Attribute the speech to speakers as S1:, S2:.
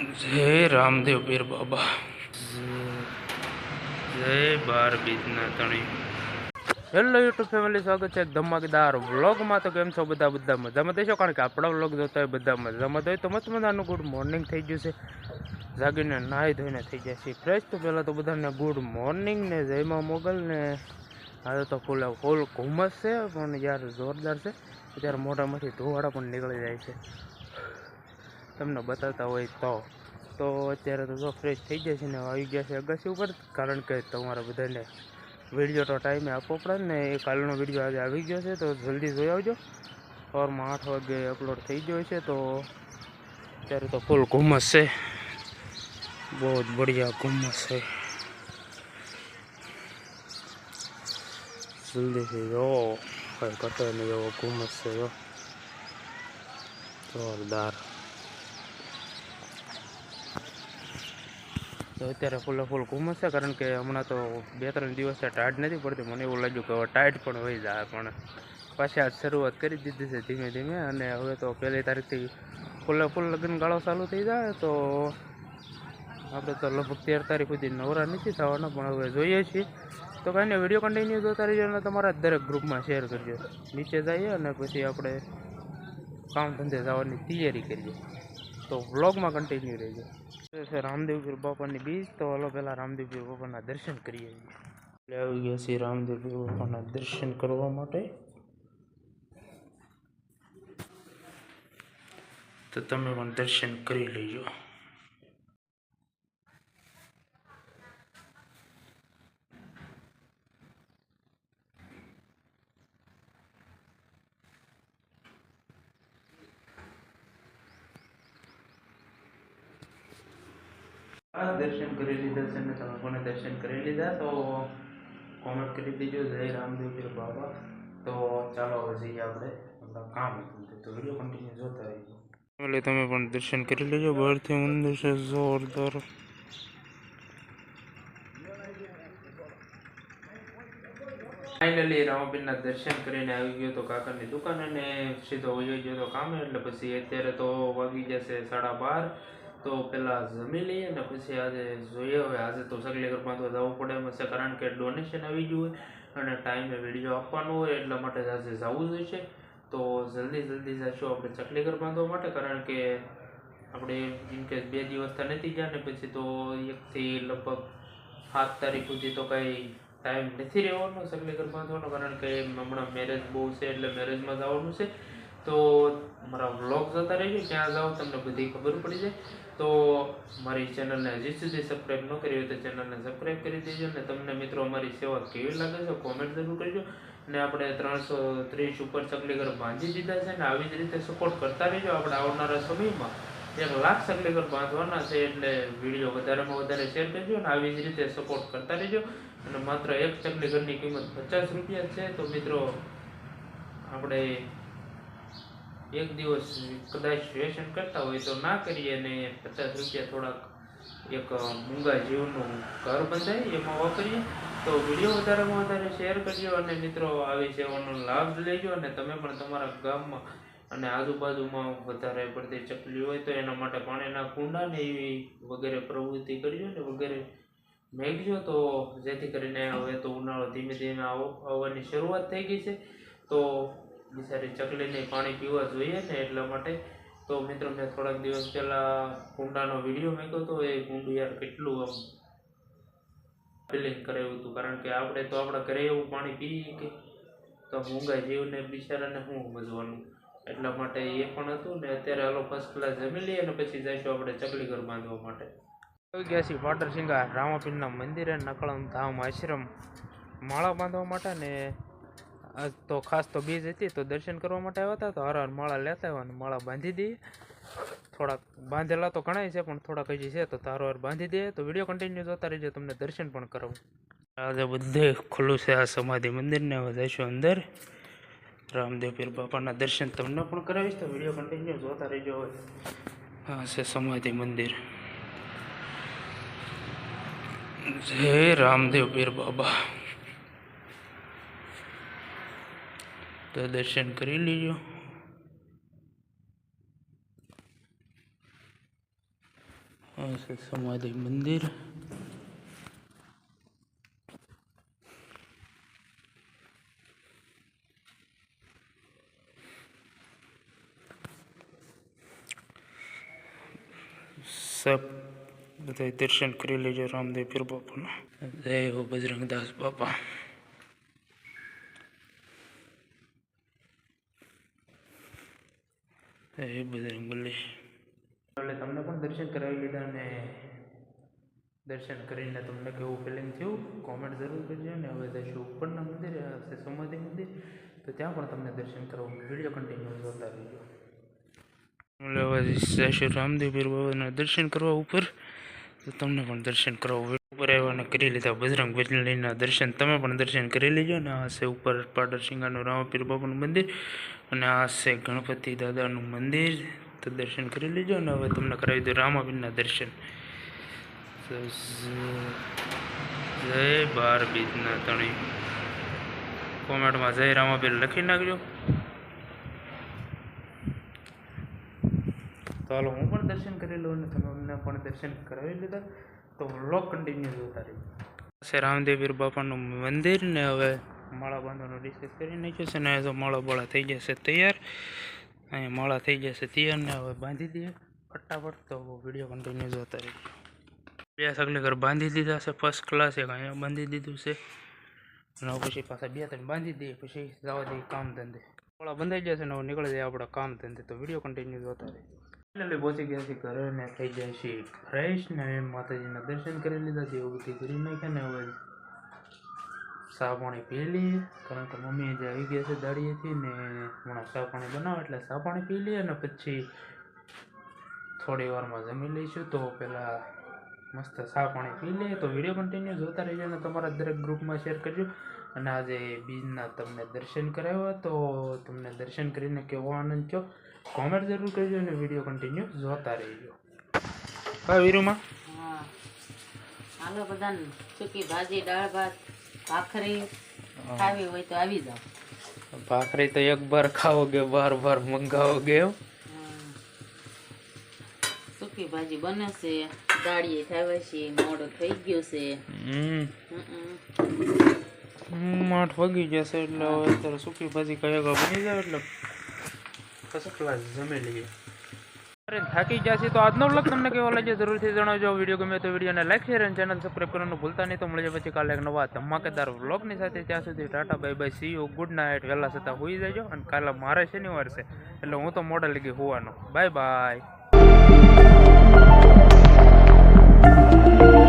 S1: જય રામદેવ પીર બાબા. જય બાર બીજના તણી હેલો યુટ્યુબ ફેમિલી સ્વાગત છે ધમાકેદાર વ્લોગમાં. તો કેમ છો બધા? બધા મજામાં દેશો કારણ કે આપણા વ્લોગ જોતા હોય બધા મજામાં હોય. તો મસ્ત મજાનું ગુડ મોર્નિંગ થઈ ગયું છે. જાગીને નાહી ધોઈને થઈ જાય છે ફ્રેશ તો પહેલાં તો બધાને ગુડ મોર્નિંગ ને જયમાં મોગલ ને આજે તો ફૂલ ફૂલ ઘુમસ છે પણ યાર જોરદાર છે. અત્યારે મોઢામાંથી ધોવાળા પણ નીકળી જાય છે. તમને બતાવતા હોય તો. તો અત્યારે તો જો ફ્રેશ થઈ જાય છે ને આવી ગયા છે અગાસી ઉપર, કારણ કે તમારા બધાને વીડિયો તો ટાઈમે આપવો પડે ને એ કાલનો વીડિયો આજે આવી ગયો છે, તો જલ્દી જોઈ આવજો. સવારમાં આઠ વાગે અપલોડ થઈ ગયો છે, તો અત્યારે તો ફૂલ ઘુમ્મસ છે. બહુ જ બઢિયા ઘુમસ છે. જલ્દીથી જો, કંઈ ઘટે નહીં એવો ઘુમસ છે, જો. જોરદાર. તો અત્યારે ફૂલે ફૂલ ઘૂમસ છે કારણ કે હમણાં તો બે ત્રણ દિવસથી ટાઈટ નથી પડતી. મને એવું લાગ્યું કે હવે ટાઈટ પણ હોઈ જાય, પણ પાછી આજ શરૂઆત કરી દીધી છે ધીમે ધીમે. અને હવે તો પહેલી તારીખથી ફૂલે ફૂલ લગ્ન ગાળો ચાલુ થઈ જાય, તો આપણે તો લગભગ તેર તારીખ સુધી નવરા નથી થવાના, પણ હવે જોઈએ છીએ. તો કાંઈ વીડિયો કન્ટિન્યુ જોતા રહીજો અને તમારા દરેક ગ્રુપમાં શેર કરજો. નીચે જઈએ અને પછી આપણે કામ ધંધે જવાની તૈયારી કરીએ. તો વ્લોગમાં કન્ટિન્યુ રહેજો. છે રામદેવપીર બાપાની બીજ. તો હલો પહેલાં રામદેવપીર બાપાના દર્શન કરીએ એટલે આવી ગયા છીએ રામદેવપીર બાપાના દર્શન કરવા માટે. તો તમે પણ દર્શન કરી લેજો. આ દર્શન કરી લીધા છે ને તમે કોને દર્શન કરી લીધા તો કોમેન્ટ કરી દેજો જય રામદેવ પીર બાબા તો ચાલો હવે જઈએ આપણે આપણા કામ હતું તો વીડિયો કન્ટિન્યુ જોતા રહીજો એટલે તમે પણ દર્શન કરી લેજો બહારથી મંદિર છે જોરદાર ફાઇનલી રામાપીરના દર્શન કરીને આવી ગયો તો કાકાની દુકાન અને સીધો વયો ગયો તો કામે એટલે પછી અત્યારે તો વાગી જશે સાડા બાર. તો પહેલાં જમી લઈએ ને પછી આજે જોઈએ. હવે આજે તો સગલી ઘરમાં તો જવું પડે. એમ છે કારણ કે ડોનેશન આવી ગયું હોય અને ટાઈમે વીડિયો આપવાનો હોય એટલા માટે આજે જવું જોઈશે તો જલ્દી જલ્દી જઈશું આપણે ચકલી ઘર બાંધવા માટે કારણ કે આપણે જેમ કે બે દિવસ નથી ગયા ને પછી તો એકથી લગભગ સાત તારીખ સુધી તો કાંઈ ટાઈમ નથી રહેવાનો ચકલી ઘર બાંધવાનો કારણ કે હમણાં મેરેજ બહુ છે એટલે મેરેજમાં જવાનું છે. તો મારા વ્લોગ જતા રહેજો ક્યાં જાઓ, તમને બધી ખબર પડી જાય. તો મારી ચેનલને હજી સુધી સબસ્ક્રાઈબ ન કરી હોય તો ચેનલને સબસ્ક્રાઈબ કરી દેજો અને તમને મિત્રો અમારી સેવા કેવી લાગે છે કોમેન્ટ જરૂર કરજો. ને આપણે ત્રણસો ત્રીસ ઉપર ચકલી ઘર બાંધી દીધા છે ને આવી જ રીતે સપોર્ટ કરતા રહેજો આપણે આવનારા સમયમાં. એક લાખ ઘર બાંધવાના છે એટલે વીડિયો વધારેમાં વધારે શેર કરજો અને આવી જ રીતે સપોર્ટ કરતા રહેજો. અને માત્ર એક ચકલી ઘરની કિંમત પચાસ રૂપિયા છે. તો મિત્રો, આપણે એક દિવસ કદાચ વ્યસન કરતા હોય તો ના કરીએ અને પચાસ રૂપિયા થોડાક એક મૂંગા જીવનું ઘર બંધાય, એમાં વાપરીએ. તો વીડિયો વધારેમાં વધારે શેર કરજો અને મિત્રો, આવી સેવાનો લાભ લેજો અને તમે પણ તમારા ગામમાં અને આજુબાજુમાં વધારે પડતી ચકલી હોય તો એના માટે પાણીના કુંડા ને એવી વગેરે પ્રવૃત્તિ કરજો ને વગેરે મેળજો. તો જેથી કરીને હવે તો ઉનાળો ધીમે ધીમે આવવાની શરૂઆત થઈ ગઈ છે. તો બિચારી ચકલીને પાણી પીવા જોઈએ ને એટલા માટે. તો મિત્રો, મેં થોડાક દિવસ પહેલાં કુંડાનો વીડિયો મૂક્યો હતો એ કુંડું યાર કેટલું આમ ફિલિંગ કરાવ્યું હતું. કારણ કે આપણે તો આપણા ઘરે એવું પાણી પીએ કે તો મૂંગા જીવને બિચારાને શું સમજવાનું? એટલા માટે એ પણ હતું ને અત્યારે હાલો ફર્સ્ટ ક્લાસ જમી લઈએ અને પછી જઈશું આપણે ચકલી ઘર બાંધવા માટે. ગયા છીએ પાટરસિંગા રામાપીરના મંદિરે નકળમ ધામ આશ્રમ માળા બાંધવા માટે ને આજ તો ખાસ તો બીજ હતી, તો દર્શન કરવા માટે આવ્યા હતા. તો હર હર માળા લેતા આવ્યા અને માળા બાંધી દઈએ. થોડાક બાંધેલા તો ઘણાય છે, પણ થોડાક હજી છે તો તારો હર બાંધી દઈએ. તો વીડિયો કન્ટિન્યુ જોતા રહેજો, તમને દર્શન પણ કરાવું. આજે બધે ખુલ્લું છે આ સમાધિ મંદિરને હવે જઈશું અંદર. રામદેવ પીર બાપાના દર્શન તમને પણ કરાવીશ, તો વીડિયો કન્ટિન્યુ જોતા રહેજો હા છે સમાધિ મંદિર. જય રામદેવ પીર બાબા. તો દર્શન કરી લીજો. સમાધિ મંદિર. સબ બધા દર્શન કરી લેજો રામદેવ પીર બાપાના જય હો બજરંગદાસ બાપા. જય બજરંગ બલી એટલે તમને પણ દર્શન કરાવી લીધા અને દર્શન કરીને તમને કેવું ફિલિંગ થયું? કોમેન્ટ જરૂર કરજો ને હવે જઈશું ઉપરના મંદિર છે સમાધિ મંદિર. તો ત્યાં પણ તમને દર્શન કરવા. વીડિયો કન્ટિન્યુ જોતા રહેજો. હવે શ્રી રામદેવ બાબાના દર્શન કરવા ઉપર. તો તમને પણ દર્શન કરો ઉપર આવ્યા કરી લીધા બજરંગ બજલીના દર્શન. તમે પણ દર્શન કરી લેજો અને આ છે ઉપર પાડર સિંગાનું રામપીર બાબાનું મંદિર અને આ છે ગણપતિ દાદાનું મંદિર. તો દર્શન કરી લેજો અને હવે તમને કરાવી દો રામાપીરના દર્શન. જય બાર બીજના તણી. કોમેન્ટમાં જય રામાપીર લખી નાખજો. તો હાલો, હું પણ દર્શન કરી લઉં અને તમે અમને પણ દર્શન કરાવી લીધા. તો વ્લોગ કન્ટિન્યુ જોતા રહી. છે રામદેવીર બાપાનું મંદિર ને હવે માળા બાંધવાનું ડિસ્કસ કરી નાખ્યું છે ને તો માળા બાળા થઈ જશે તૈયાર. અહીંયા માળા થઈ જશે તૈયાર ને હવે બાંધી દઈએ. ફટાફટ તો વીડિયો કન્ટિન્યુ જોતા રહી. બે સગલે ઘર બાંધી દીધા છે ફર્સ્ટ ક્લાસ એક અહીંયા બાંધી દીધું છે. અને પછી પાછા બે ત્રણ બાંધી દઈએ, પછી જવા દઈએ કામ ધંધે થોડા બંધાઈ જશે ને નીકળી જાય આપણા કામ ધંધે તો વીડિયો કન્ટિન્યુ જોતા રહેજો ફાઇનલી પહોંચી ગયા છે ઘરે ને થઈ જાય છે ફ્રેશ ને માતાજીના દર્શન કરી લીધા છે, એવું બધી કરી નાખ્યા ને હવે ચા પાણી પી લઈએ કારણ કે મમ્મી જે આવી ગયા છે દાડીએથી ને હમણાં સા પાણી બનાવો એટલે ચા પાણી પી લઈએ અને પછી થોડી વારમાં જમી લઈશું. તો પહેલાં મસ્ત ચા પાણી પી લઈએ તો વીડિયો કન્ટિન્યુ જોતા રહેજો અને તમારા દરેક ગ્રુપમાં શેર કરજો. અને આજે બીજના તમને દર્શન કરાવ્યા તો તમને દર્શન કરીને કેવો આનંદ થયો કોમેન્ટ જરૂર કરજો અને વીડિયો કન્ટિન્યુ જોતા રહેજો હા વીરુમાં
S2: હા હાલો બધાને સૂકી ભાજી દાળ ભાત ભાખરી ખાવી હોય તો આવી જાઓ
S1: ભાખરી તો એક બાર ખાઓગે બાર બાર મંગાવોગે એમ
S2: હમ. સૂકી ભાજી બને છે દાળીએ ખાવા છે મોડું થઈ ગયું છે
S1: હમ
S2: હમ.
S1: હમ, આઠ વાગી જશે એટલે હવે અત્યારે સૂકી ભાજી કયા બની જાય એટલે અરે થાકી જશે તો આજનો વ્લોગ તમને કેવો લાગ્યો જરૂરથી જણાવજો. વીડિયો ગમે તો વિડીયોને લાઈક શેર અને ચેનલ સબસ્ક્રાઈબ કરવાનું ભૂલતા નહીં. તો મળીએ પછી કાલે એક નવા ધમાકેદાર વ્લોગની સાથે. ત્યાં સુધી tata bye bye see you good night વહેલા સતા હોઈ જજો અને કાલે મારે શનિવાર છે, એટલે હું તો મોડે લગી હોવાનો. Bye bye